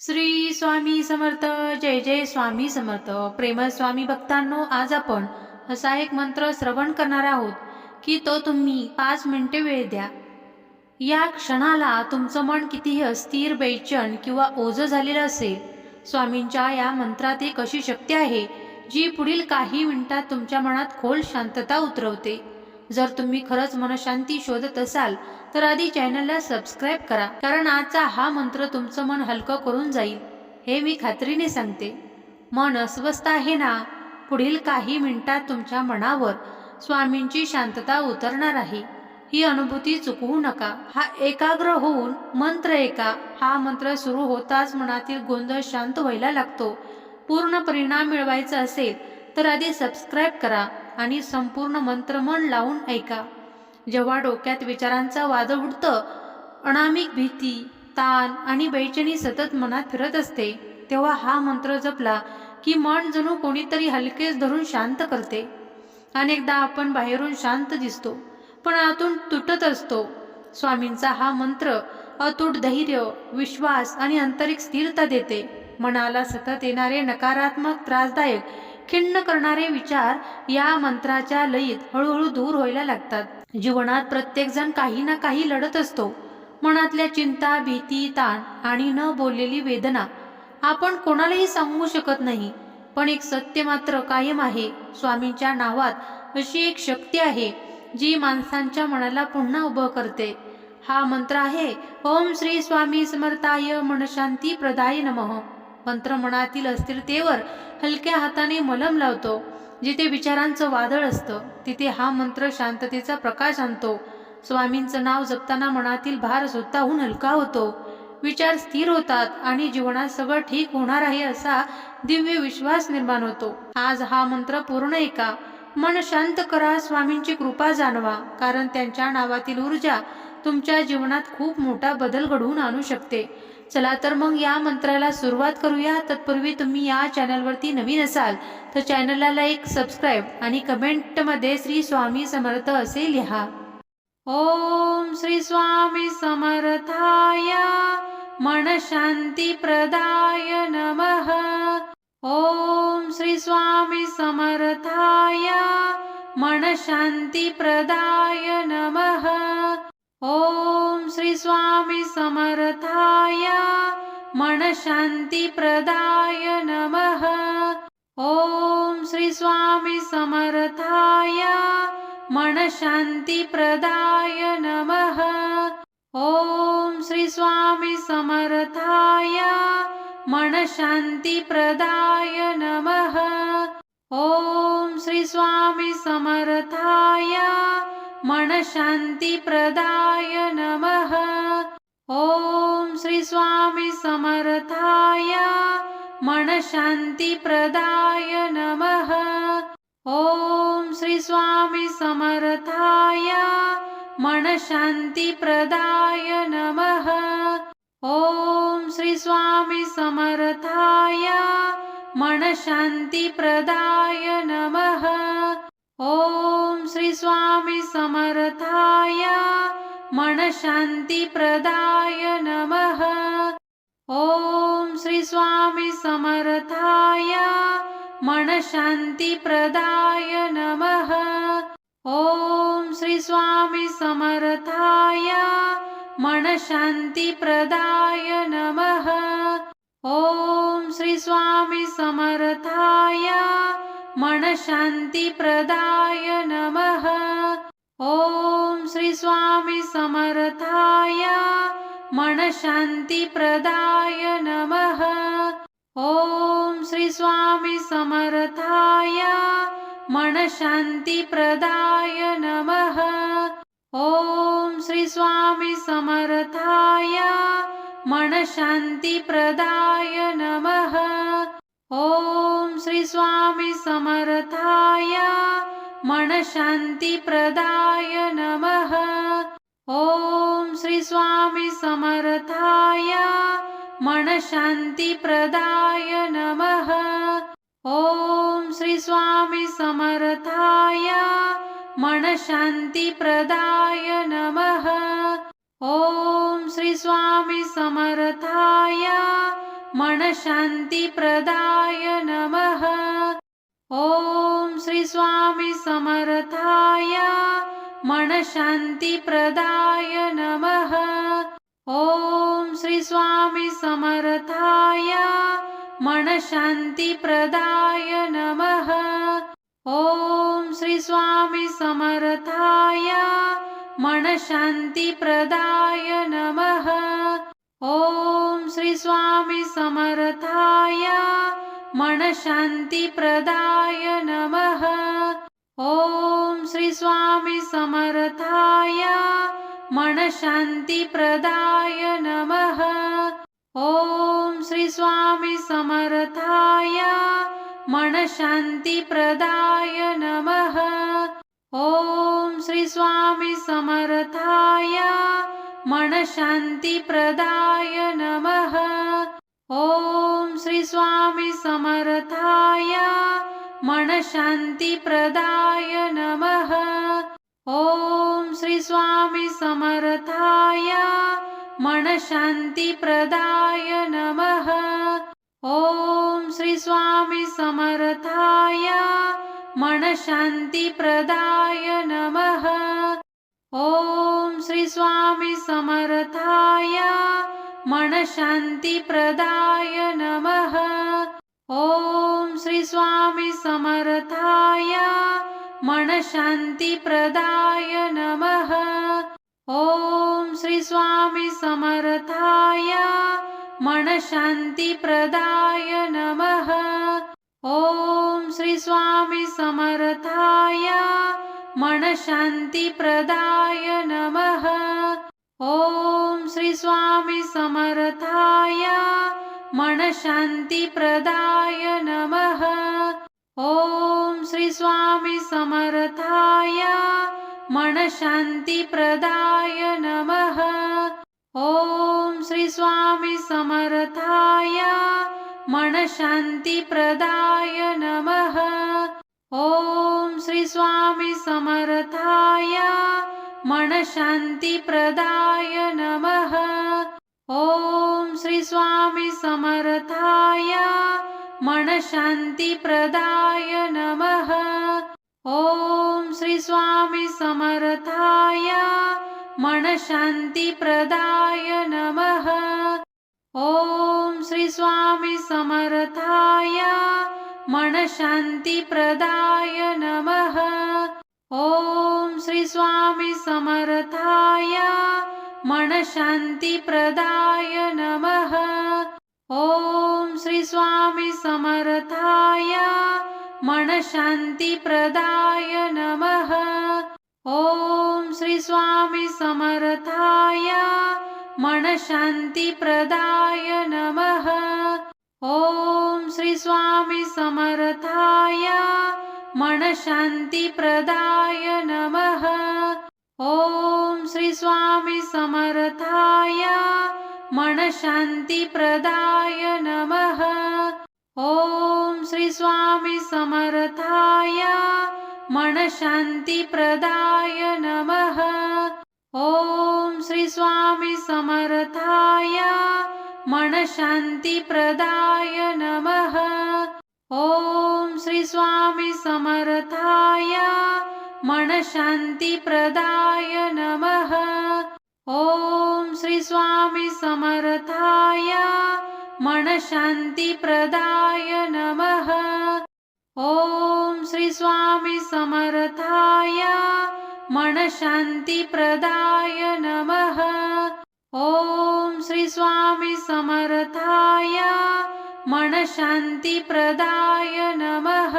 श्री स्वामी समर्थ जय जय स्वामी समर्थ. प्रेमस्वामी भक्तांनो आज आपण असा एक मंत्र श्रवण करणार आहोत की तो तुम्ही पाच मिनिटे वेळ द्या. या क्षणाला तुमचं मन कितीही अस्थिर बैचन किंवा ओझं झालेलं असेल स्वामींच्या या मंत्रात एक अशी शक्ती आहे जी पुढील काही मिनिटात तुमच्या मनात खोल शांतता उतरवते. जर तुम्ही खरंच मनशांती शोधत असाल तर आधी चॅनलला सबस्क्राईब करा कारण आजचा हा मंत्र तुमचं मन हलकं करून जाईल हे मी खात्रीने सांगते. मन अस्वस्थ आहे ना? पुढील काही मिनिटात तुमच्या मनावर स्वामींची शांतता उतरणार आहे. ही अनुभूती चुकवू नका. हा एकाग्र होऊन मंत्र एका हा मंत्र सुरू होताच मनातील गोंधळ शांत व्हायला लागतो. पूर्ण परिणाम मिळवायचा असेल तर आधी सबस्क्राईब करा. आणि संपूर्ण मंत्र मन लावून ऐका. जेव्हा डोक्यात विचारांचा वादळ उडतं अनामिक भीती ताण आणि बैचणी सतत मनात फिरत असते तेव्हा हा मंत्र जपला की मन जणू कोणीतरी हलकेच धरून शांत करते. अनेकदा आपण बाहेरून शांत दिसतो पण आतून तुटत असतो. स्वामींचा हा मंत्र अतूट धैर्य विश्वास आणि आंतरिक स्थिरता देते. मनाला सतत येणारे नकारात्मक त्रासदायक खिन्न करणारे विचार या मंत्राच्या लयीत हळूहळू दूर व्हायला लागतात. जीवनात प्रत्येकजण काही ना काही लढत असतो. मनातल्या चिंता भीती ताण आणि न बोललेली वेदना आपण कोणालाही सांगू शकत नाही पण एक सत्य मात्र कायम आहे. स्वामींच्या नावात अशी एक शक्ती आहे जी माणसांच्या मनाला पुन्हा उभं करते. हा मंत्र आहे ओम श्री स्वामी समर्थाय मनशांती प्रदाय नमः. मंत्र मनातील अस्थिरतेवर हलक्या हाताने मलम लावतो. जिथे विचारांचं वादळ असतं तिथे हा मंत्र शांततेचा प्रकाश आणतो. स्वामींचं नाव जपताना मनातील भार स्वतःहून हलका होतो. विचार स्थिर होतात आणि जीवनात सगळं ठीक होणार आहे असा दिव्य विश्वास निर्माण होतो. आज हा मंत्र पूर्ण ऐका. मन शांत करा स्वामींची कृपा जाणवा कारण त्यांच्या नावातील ऊर्जा तुमच्या जीवनात खूप मोठा बदल घडवून आणू शकते. चला तर मग या मंत्राला सुरुवात करूया. तत्पूर्वी तुम्ही या चॅनलवरती नवीन असाल तर चॅनलला लाईक सबस्क्राईब आणि कमेंटमध्ये श्री स्वामी समर्थ असे लिहा. ओम श्री स्वामी समर्थाय. मन शांती प्रदाय नमः. ओम श्री स्वामी समर्थाय. मन शांती प्रदाय नमः. ओम श्री स्वामी समर्थाय मन शांती प्रदाय नमः। ओम श्री स्वामी समर्थाय मन शांती प्रदाय नमः। ओम श्री स्वामी समर्थाय मन शांती प्रदाय नमः। ओम श्री स्वामी समर्थाय मन शांती प्रदाय नमः। ओम श्री स्वामी समर्थाय मन शांती प्रदाय नमः। ओम श्री स्वामी समर्थाय मन शांती प्रदाय नमः। ओम श्री स्वामी समर्थाय मन शांती प्रदाय नमः ओम श्री स्वामी समर्थाय मन शांती प्रदाय नमः। ओम श्री स्वामी समर्थाय मन शांती प्रदाय नमः। ओम श्री स्वामी समर्थाय मन शांती प्रदाय नमः। ओम श्री स्वामी समर्थाय मन शांती प्रदाय नमः। ओम श्री स्वामी समर्थाय मन शांती प्रदाय नमः। ओम श्री स्वामी समर्थाय मन शांती प्रदाय नमः। ओम श्री स्वामी समर्थाय मन नमः ओम श्री स्वामी समर्थाय मन शांती प्रदाय नमः। ओम श्री स्वामी समर्थाय मन शांती प्रदाय नमः। ओम श्री स्वामी समर्थाय मन नमः। ओम श्री स्वामी समर्थाय मनशान्तिप्रदाय नमः। ॐ श्री स्वामी समर्थाय मनशान्तिप्रदाय नमः। ॐ श्री स्वामी समर्थाय मनशान्तिप्रदाय नमः। ॐ श्री स्वामी समर्थाय मनशान्तिप्रदाय नमः ॐ श्री स्वामी समर्थाय मनशान्तिप्रदाय नमः। ॐ श्री स्वामी समर्थाय मनशान्तिप्रदाय नमः। ॐ श्री स्वामी समर्थाय मनशान्तिप्रदाय नमः। ॐ श्री स्वामी समर्थाय मनशान्तिप्रदाय नमः। ॐ श्री स्वामी समर्थाय मनशान्तिप्रदाय नमः। ॐ श्री स्वामी समर्थाय मनशान्तिप्रदाय नमः। ॐ श्री स्वामी समर्थाय मनशान्तिप्रदाय नमः ॐ श्री स्वामी समर्थाय मनशान्तिप्रदाय नमः। ॐ श्री स्वामी समर्थाय मनशान्तिप्रदाय नमः। ॐ श्री स्वामी समर्थाय मनशान्तिप्रदाय नमः। ॐ श्री स्वामी समर्थाय मनशान्तिप्रदाय नमः। ॐ श्री स्वामी समर्थाय मनशान्तिप्रदाय नमः। ॐ श्री स्वामी समर्थाय मनशान्तिप्रदाय नमः। ॐ श्री स्वामी समर्थाय मनशान्तिप्रदाय नमः। ॐ श्री स्वामी समर्थाय मनशान्तिप्रदाय नमः। ॐ श्री स्वामी समर्थाय मनशान्तिप्रदाय नमः। ॐ श्री स्वामी समर्थाय मनशान्तिप्रदाय नमः। ॐ श्री स्वामी समर्थाय मनशान्तिप्रदाय नमः। ॐ श्री स्वामी समर्थाय मनशान्तिप्रदाय नमः। ॐ श्री स्वामी समर्थाय मनशान्तिप्रदाय नमः। ॐ श्री स्वामी समर्थाय मनशान्तिप्रदाय नमः ॐ श्री स्वामी समर्थाय मनशान्तिप्रदाय नमः। ॐ श्री स्वामी समर्थाय मनशान्तिप्रदाय नमः। ॐ श्री स्वामी समर्थाय मनशान्तिप्रदाय नमः। ॐ श्री स्वामी समर्थाय मनशान्तिप्रदाय नमः। ॐ श्री स्वामी समर्थाय मनशान्तिप्रदाय नमः। ॐ श्री स्वामी समर्थाय मनशान्तिप्रदाय नमः। ॐ श्री स्वामी समर्थाय मनशान्तिप्रदाय नमः ॐ श्री स्वामी समर्थाय मनशान्तिप्रदाय नमः।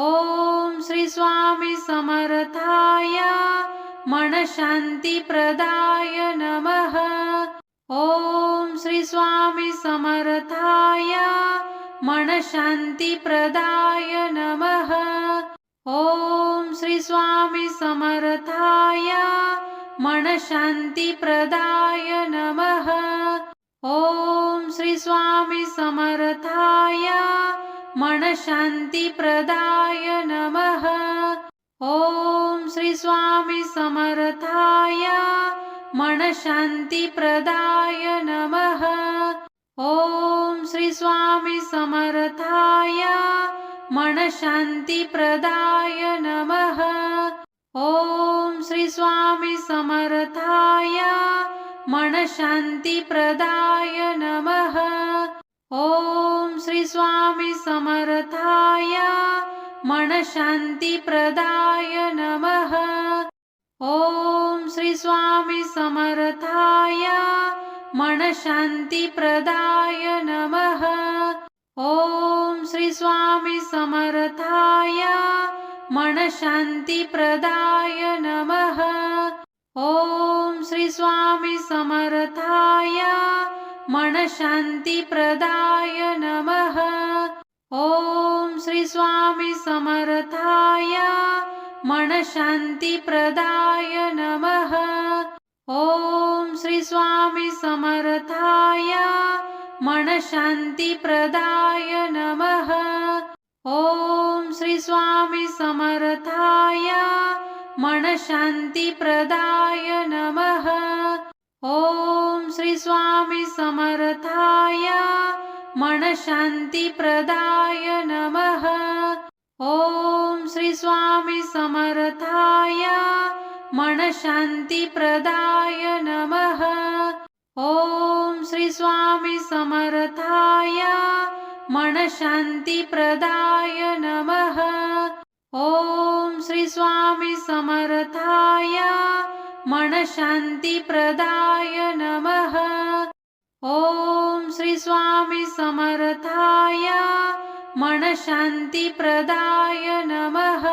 ॐ श्री स्वामी समर्थाय नमः। ॐ श्री स्वामी समर्थाय मनशान्तिप्रदाय नमः। ॐ श्री स्वामी समर्थाय मनशान्तिप्रदाय नमः। ॐ श्री स्वामी समर्थाय मनशान्तिप्रदाय नमः। ॐ श्री स्वामी समर्थाय मनशान्तिप्रदाय नमः। ॐ श्री स्वामी समर्थाय मनशान्तिप्रदाय नमः ॐ श्री स्वामी समर्थाय मनशान्तिप्रदाय नमः। ॐ श्री स्वामी समर्थाय मनशान्तिप्रदाय नमः। ॐ श्री स्वामी समर्थाय मनशान्तिप्रदाय नमः। ॐ श्री स्वामी समर्थाय मनशान्तिप्रदाय नमः। ॐ श्री स्वामी समर्थाय मनशान्तिप्रदाय नमः। ॐ श्री स्वामी समर्थाय मनशान्तिप्रदाय नमः। ॐ श्री स्वामी समर्थाय मनशान्तिप्रदाय नमः ॐ श्री स्वामी समर्थाय मनशान्तिप्रदाय नमः। ॐ श्री स्वामी समर्थाय मनशान्तिप्रदाय नमः। ॐ श्री स्वामी समर्थाय मनशान्तिप्रदाय नमः। ॐ श्री स्वामी समर्थाय मनशान्तिप्रदाय नमः। ॐ श्री स्वामी समर्थाय मनशान्तिप्रदाय नमः। ॐ श्री स्वामी समर्थाय मनशान्तिप्रदाय नमः।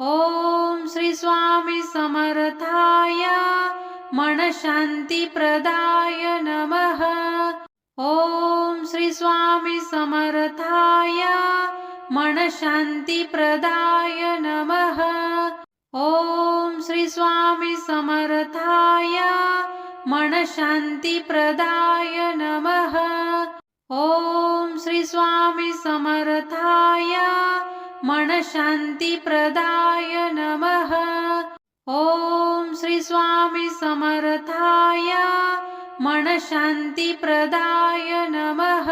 ॐ श्री स्वामी समर्थाय मनशान्तिप्रदाय नमः ॐ श्री स्वामी मनशान्तिप्रदाय नमः। ॐ श्री स्वामी नमः। ॐ श्री स्वामी मनशान्तिप्रदाय नमः। ॐ श्री स्वामी मनशान्तिप्रदाय नमः।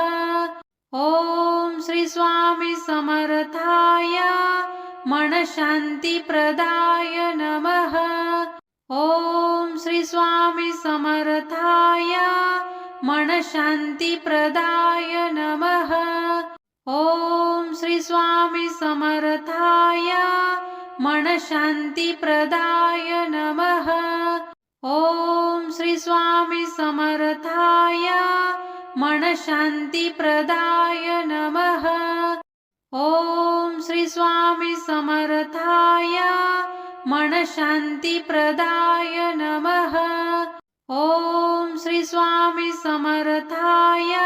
ॐ श्री स्वामी समर्थाय मनशान्तिप्रदाय नमः। ॐ श्री स्वामी समर्थाय मनशान्तिप्रदाय नमः। ॐ श्री स्वामी समर्थाय मनशान्तिप्रदाय नमः ॐ श्री समर्थाय मनशान्तिप्रदाय नमः। ॐ श्री स्वामी समर्थाय मनशान्तिप्रदाय नमः। ॐ श्री समर्थाय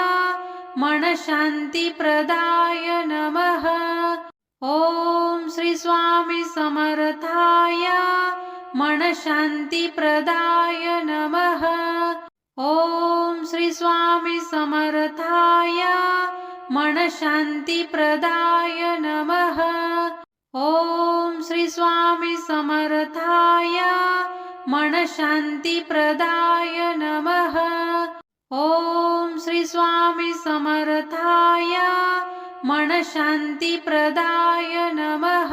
मनशान्तिप्रदाय नमः। ॐ श्री स्वामी समर्थाय मनशान्तिप्रदाय नमः। ॐ श्री स्वामी समर्थाय मनशान्तिप्रदाय नमः। ॐ श्री स्वामी समर्थाय नमः। ॐ श्री स्वामी समर्थाय मनशान्तिप्रदाय नमः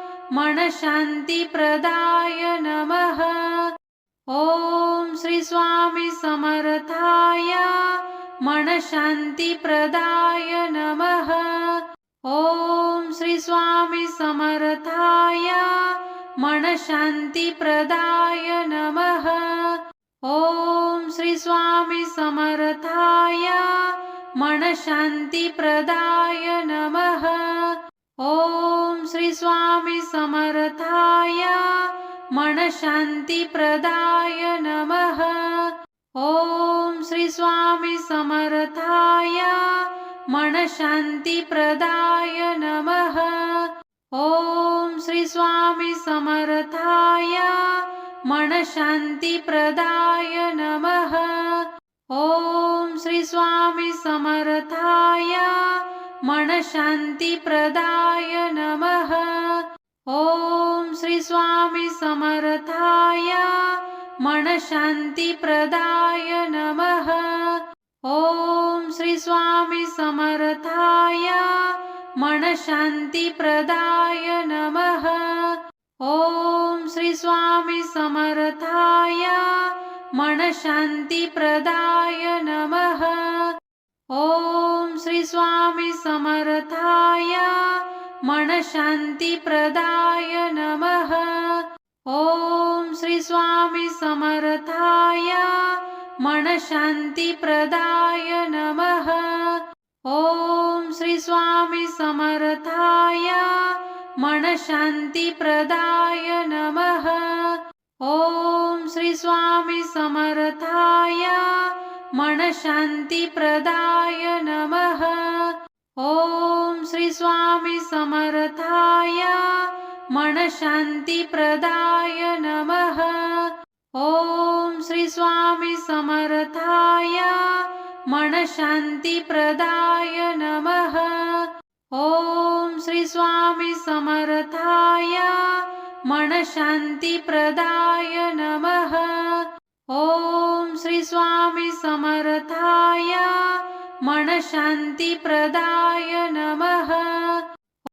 मनशान्तिप्रदाय नमः। ॐ श्री स्वामी समर्थाय मनशान्तिप्रदाय नमः। ॐ श्री स्वामी समर्थाय मनशान्तिप्रदाय नमः। ॐ श्री स्वामी समर्थाय मनशान्तिप्रदाय समर्थाय मनशान्तिप्रदाय नमः। ॐ श्री स्वामी समर्थाय मनशान्तिप्रदाय नमः। ॐ श्री स्वामी समर्थाय मनशान्तिप्रदाय नमः। ॐ श्री स्वामी समर्थाय मनशान्तिप्रदाय नमः ॐ श्री स्वामी समर्थाय मनशान्तिप्रदाय नमः। ॐ श्री स्वामी समर्थाय मनशान्तिप्रदाय नमः। ॐ श्री स्वामी समर्थाय मनशान्तिप्रदाय नमः। ॐ श्री समर्थाय मनशान्तिप्रदाय नमः। ॐ श्री स्वामी समर्थाय मनशान्तिप्रदाय नमः। ॐ श्री स्वामी समर्थाय मनशान्तिप्रदाय नमः। ॐ श्री स्वामी समर्थाय मनशान्तिप्रदाय नमः। ॐ श्री स्वामी समर्थाय मनशान्तिप्रदाय नमः। ॐ श्री स्वामी समर्थाय मनशान्तिप्रदाय नमः। ॐ श्री स्वामी समर्थाय मनशान्तिप्रदाय नमः। ॐ श्री स्वामी समर्थाय मनशान्तिप्रदाय नमः